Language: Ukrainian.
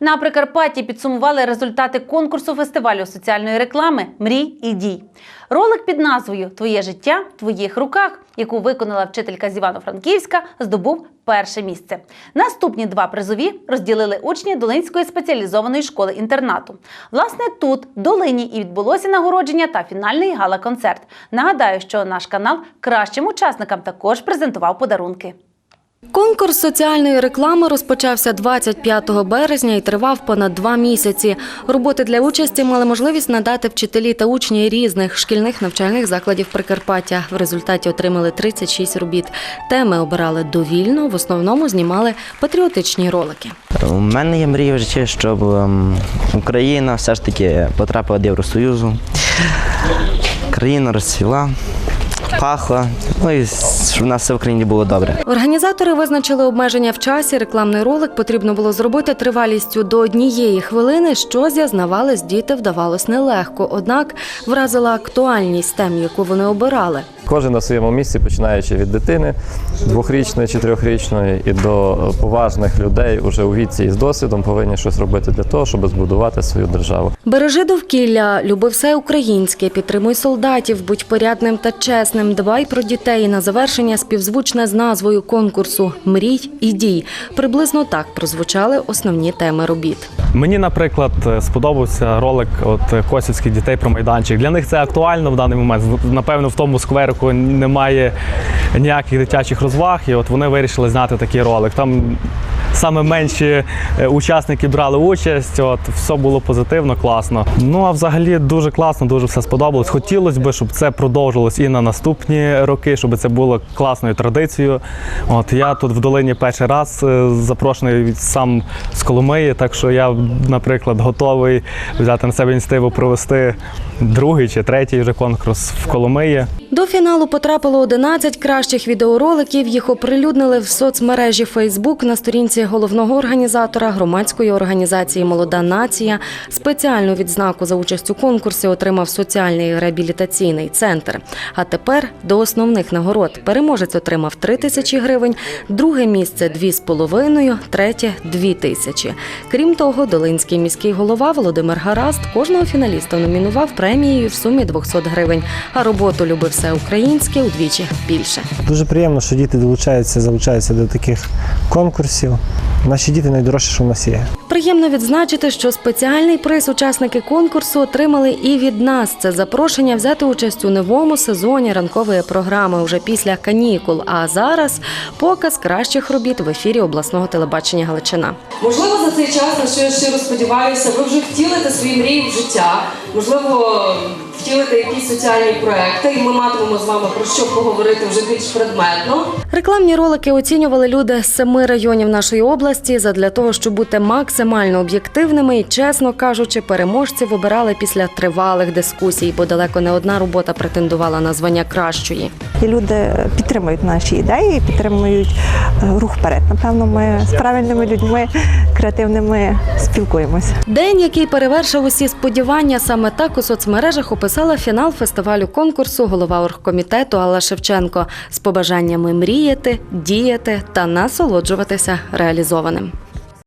На Прикарпатті підсумували результати конкурсу фестивалю соціальної реклами Мрій і дій. Ролик під назвою Твоє життя в твоїх руках, яку виконала вчителька з Івано-Франківська, здобув перше місце. Наступні два призові розділили учні Долинської спеціалізованої школи інтернату. Власне, тут Долині і відбулося нагородження та фінальний гала-концерт. Нагадаю, що наш канал кращим учасникам також презентував подарунки. Конкурс соціальної реклами розпочався 25 березня і тривав понад два місяці. Роботи для участі мали можливість надати вчителі та учні різних шкільних навчальних закладів Прикарпаття. В результаті отримали 36 робіт. Теми обирали довільно, в основному знімали патріотичні ролики. У мене є мрія в житті, щоб ем, Україна все ж таки потрапила до Євросоюзу. Країна розцвіла, пахла, ну і щоб у нас все в країні було добре. Організатори визначили обмеження в часі. Рекламний ролик потрібно було зробити тривалістю до однієї хвилини, що з'язнавались діти вдавалось нелегко. Однак вразила актуальність тем, яку вони обирали. Кожен на своєму місці, починаючи від дитини двохрічної чи трьохрічної і до поважних людей уже у віці і з досвідом повинні щось робити для того, щоб збудувати свою державу. Бережи довкілля, люби все українське, підтримуй солдатів, будь порядним та чесним, дбай про дітей. На завершення співзвучне з назвою конкурсу Мрій і дій. Приблизно так прозвучали основні теми робіт. Мені, наприклад, сподобався ролик от косівських дітей про майданчик. Для них це актуально в даний момент. Напевно, в тому скверику немає ніяких дитячих розваг, і от вони вирішили зняти такий ролик. Там саме менші е, учасники брали участь. От все було позитивно, класно. Ну а взагалі дуже класно, дуже все сподобалось. Хотілося б, щоб це продовжилось і на наступні роки, щоб це було класною традицією. От я тут в долині перший раз е, запрошений сам з Коломиї, так що я, наприклад, готовий взяти на себе ініціативу провести другий чи третій вже конкурс в Коломиї. До фіналу потрапило 11 кращих відеороликів. Їх оприлюднили в соцмережі Фейсбук на сторінці головного організатора громадської організації Молода нація. Спеціальну відзнаку за участь у конкурсі отримав соціальний реабілітаційний центр. А тепер до основних нагород. Переможець отримав 3 тисячі гривень, друге місце 2,5, третє 2 тисячі. Крім того, Долинський міський голова Володимир Гараст кожного фіналіста номінував премією в сумі 200 гривень, а роботу «Люби все українське удвічі більше. Дуже приємно, що діти долучаються, залучаються до таких конкурсів. Наші діти найдорожче, що в нас є. Приємно відзначити, що спеціальний приз учасники конкурсу отримали і від нас. Це запрошення взяти участь у новому сезоні ранкової програми вже після канікул. А зараз показ кращих робіт в ефірі обласного телебачення Галичина. Можливо, за цей час, на що я щиро сподіваюся, ви вже втілите свої мрії в життя, можливо, втілите якісь соціальні проекти, і ми матимемо з вами про що поговорити вже більш предметно. Рекламні ролики оцінювали люди з семи районів нашої області. Задля того, щоб бути максимально об'єктивними і, чесно кажучи, переможців обирали після тривалих дискусій, бо далеко не одна робота претендувала на звання кращої. І люди підтримують наші ідеї, підтримують е, рух вперед. Напевно, ми з правильними людьми, креативними спілкуємося. День, який перевершив усі сподівання, саме так у соцмережах описала фінал фестивалю конкурсу голова оргкомітету Алла Шевченко з побажаннями мріяти, діяти та насолоджуватися реалізованим.